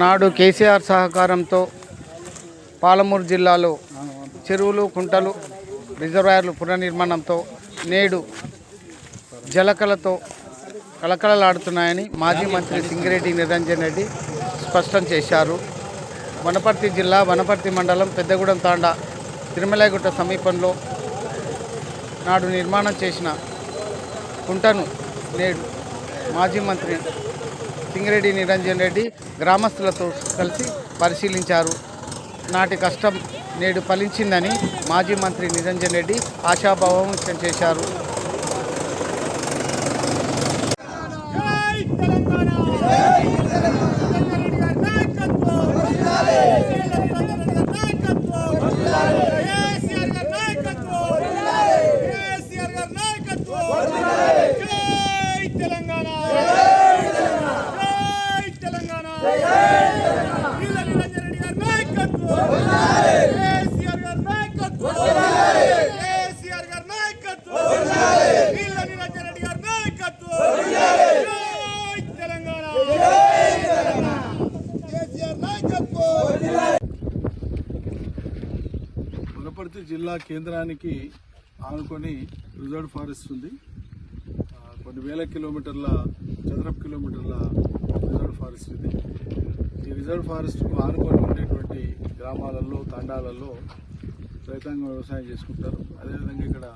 నాడు కేసీఆర్ సహకారంతో పాలమూరు జిల్లాలో చెరువులు కుంటలు రిజర్వాయర్లు పునర్నిర్మాణంతో నేడు జలకలతో కలకలలాడుతున్నాయని మాజీ మంత్రి సింగిరెడ్డి నిరంజన్ రెడ్డి స్పష్టం చేశారు. వనపర్తి జిల్లా వనపర్తి మండలం పెద్దగూడెం తాండా తిరుమలగుట్ట సమీపంలో నాడు నిర్మాణం చేసిన కుంటను నేడు మాజీ మంత్రి సింగిరెడ్డి నిరంజన్ రెడ్డి గ్రామస్తులతో కలిసి పరిశీలించారు. నాటి కష్టం నేడు ఫలించిందని మాజీ మంత్రి నిరంజన్ రెడ్డి ఆశాభావం వ్యక్తం చేశారు జై తెలంగాణ జై తెలంగాణ నాయకత్వం నాయకత్వం కేసీఆర్ గారి నాయకత్వం కేసీఆర్ గారి నాయకత్వం జై తెలంగాణ జై తెలంగాణ వీళ్ళ నిరంజన్ రెడ్డి గారి నాయకత్వం కేసీఆర్ గారి నాయకత్వం కేసీఆర్ గారి నాయకత్వం వీళ్ళ నిరంజన్ రెడ్డి గారి నాయకత్వం జై తెలంగాణ కేసీఆర్ నాయకత్వం వనపర్తి జిల్లా కేంద్రానికి ఆనుకొని రిజర్వ్ ఫారెస్ట్ ఉంది. కొన్ని వేల కిలోమీటర్ల చదరపు కిలోమీటర్ల రిజర్వ్ ఫారెస్ట్ ఇది. ఈ రిజర్వ్ ఫారెస్ట్కు ఆనుకొని ఉండేటువంటి గ్రామాలలో తాండాలలో రైతాంగం వ్యవసాయం చేసుకుంటారు. అదేవిధంగా ఇక్కడ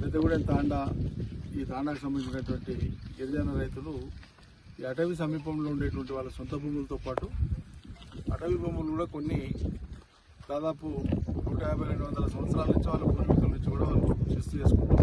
పెద్దగూడెం తాండా ఈ తాండాకు సంబంధించినటువంటి గిరిజన రైతులు ఈ అటవీ సమీపంలో ఉండేటువంటి వాళ్ళ సొంత భూములతో పాటు అటవీ భూములు కూడా కొన్ని దాదాపు నూట యాభై రెండు వందల సంవత్సరాల నుంచి వాళ్ళ పూర్వీకుల నుంచి కూడా వాళ్ళు శిస్తు చేసుకుంటూ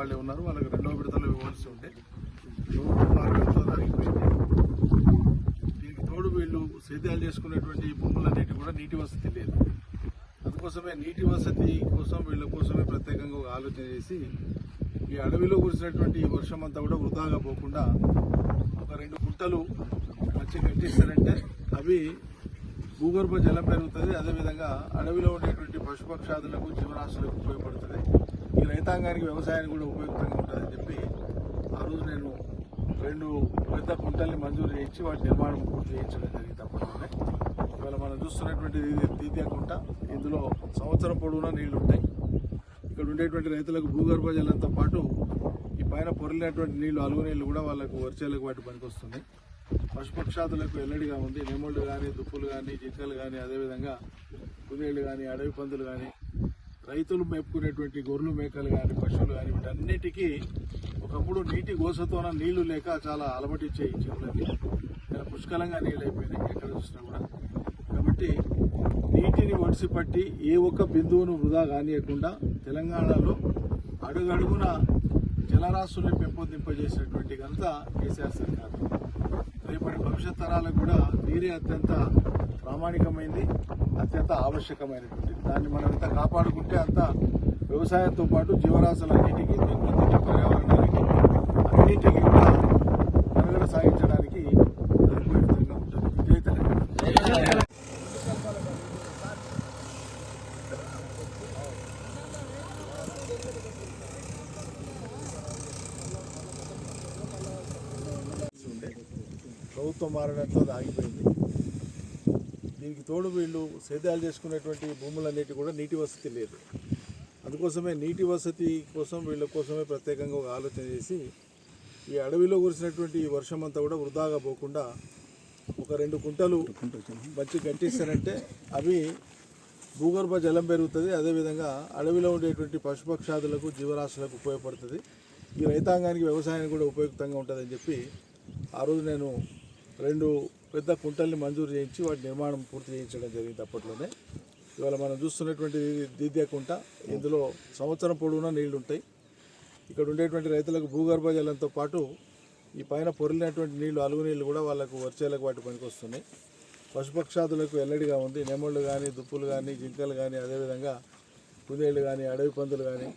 వాళ్ళే ఉన్నారు. వాళ్ళకి రెండో విడతలో ఇవ్వాల్సి ఉంటే దీనికి తోడు వీళ్ళు సేద్యాలు చేసుకునేటువంటి ఈ భూములన్నిటి కూడా నీటి వసతి లేదు. అందుకోసమే నీటి వసతి కోసం వీళ్ళ కోసమే ప్రత్యేకంగా ఆలోచన చేసి ఈ అడవిలో కురిసినటువంటి ఈ వర్షం అంతా కూడా వృధాగా పోకుండా ఒక రెండు గుంటలు వచ్చి కట్టిస్తారంటే అవి భూగర్భ జలం పెరుగుతుంది. అదేవిధంగా అడవిలో ఉండేటువంటి పశుపక్షాదులకు జీవరాశులకు ఉపయోగపడుతుంది. రైతాంగానికి వ్యవసాయానికి కూడా ఉపయోగకరంగా ఉంటుందని చెప్పి ఆ రోజు నేను రెండు పెద్ద కుంటల్ని మంజూరు చేయించి వాటి నిర్మాణం పూర్తి చేయించడం జరిగింది అప్పట్లోనే ఇవాళ మనం చూస్తున్నటువంటి తీతీయ కుంట. ఇందులో సంవత్సరం పొడవునా నీళ్ళు ఉంటాయి. ఇక్కడ ఉండేటువంటి రైతులకు భూగర్భ జలంతో పాటు ఈ పైన పొరలినటువంటి నీళ్ళు అలుగు నీళ్ళు కూడా వాళ్ళకు వర్షాలకు వాటి పనికొస్తుంది పశుపక్షాతులకు ఎల్లడిగా ఉంది. నెమళ్ళు కానీ దుప్పులు కానీ జింకలు కానీ అదేవిధంగా కుదేళ్ళు కానీ అడవి పందులు కానీ రైతులు మేపుకునేటువంటి గొర్రెలు మేకలు కానీ పశువులు కానీ వీటన్నిటికీ ఒకప్పుడు నీటి గోసతోన నీళ్ళు లేక చాలా అలమటిచ్చే ఈ చెరువులకి పుష్కలంగా నీళ్ళు అయిపోయినాయి ఎక్కడ చూసినా కూడా. కాబట్టి నీటిని వడిసి పట్టి ఏ ఒక్క బిందువును వృధా కానియకుండా తెలంగాణలో అడుగడుగున జలరాశుల్ని పెంపొందింపజేసినటువంటి ఘనత కేసీఆర్ సర్కారు. రేపటి భవిష్యత్ తరాలకు కూడా నీరే అత్యంత ప్రామాణికమైంది. అత్యంత ఆవశ్యకమైనటువంటి. దాన్ని మనం ఎంత కాపాడుకుంటే అంత వ్యవసాయంతో పాటు జీవరాశులన్నిటికీ పెంపొందించే పర్యావరణానికి అన్నింటికీ కూడా మనుగడ సాగించడానికి ఉపయుక్తంగా ఉంటుంది. జై ప్రభుత్వం మారడంతో ఆగిపోయింది. దీనికి తోడు వీళ్ళు సేద్యాలు చేసుకునేటువంటి భూములన్నిటి కూడా నీటి వసతి లేదు. అందుకోసమే నీటి వసతి కోసం వీళ్ళ కోసమే ప్రత్యేకంగా ఒక ఆలోచన చేసి ఈ అడవిలో కురిసినటువంటి ఈ వర్షం అంతా కూడా వృధాగా పోకుండా ఒక రెండు కుంటలు మంచి గట్టిస్తారంటే అవి భూగర్భ జలం పెరుగుతుంది. అదేవిధంగా అడవిలో ఉండేటువంటి పశుపక్షాదులకు జీవరాశులకు ఉపయోగపడుతుంది. ఈ రైతాంగానికి వ్యవసాయానికి కూడా ఉపయుక్తంగా ఉంటుందని చెప్పి ఆ రోజు నేను రెండు పెద్ద కుంటల్ని మంజూరు చేయించి వాటి నిర్మాణం పూర్తి చేయించడం జరిగింది అప్పట్లోనే. ఇవాళ మనం చూస్తున్నటువంటి ఇది కుంట ఇందులో సంవత్సరం పొడవునా నీళ్ళు ఉంటాయి. ఇక్కడ ఉండేటువంటి రైతులకు భూగర్భ జలంతో పాటు ఈ పైన పొరిలినటువంటి నీళ్ళు అలుగు నీళ్ళు కూడా వాళ్ళకు వర్చేలకు వాటి పనికి వస్తున్నాయి. పశుపక్షాదులకు ఎల్లడిగా ఉంది. నెమళ్ళు కానీ దుప్పులు కానీ జింకలు కానీ అదేవిధంగా కుందేళ్ళు కానీ అడవి పందులు కానీ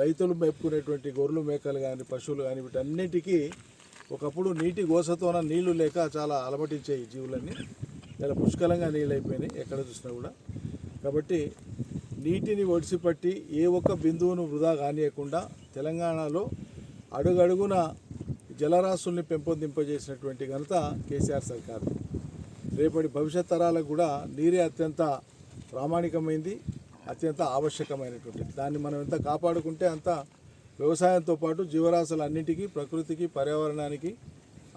రైతులు మేపుకునేటువంటి గొర్రెలు మేకలు కానీ పశువులు కానీ వీటన్నిటికీ ఒకప్పుడు నీటి గోసతోన నీళ్ళు లేక చాలా అలమటించే ఈ జీవులన్నీ. చాలా పుష్కలంగా నీళ్ళు అయిపోయినాయి ఎక్కడ చూసినా కూడా. కాబట్టి నీటిని ఒడిసిపట్టి ఏ ఒక్క బిందువును వృధా కానియకుండా తెలంగాణలో అడుగడుగున జలరాశుల్ని పెంపొందింపజేసినటువంటి ఘనత కేసీఆర్ సర్కారు. రేపటి భవిష్యత్ తరాలకు కూడా నీరే అత్యంత ప్రామాణికమైంది అత్యంత ఆవశ్యకమైనటువంటిది. దాన్ని మనం ఎంత కాపాడుకుంటే అంత వ్యవసాయంతో పాటు జీవరాశులు అన్నింటికీ ప్రకృతికి పర్యావరణానికి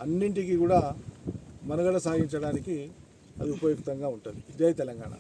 అన్నింటికీ కూడా మనుగడ సాగించడానికి అది ఉపయుక్తంగా ఉంటుంది. జై తెలంగాణ.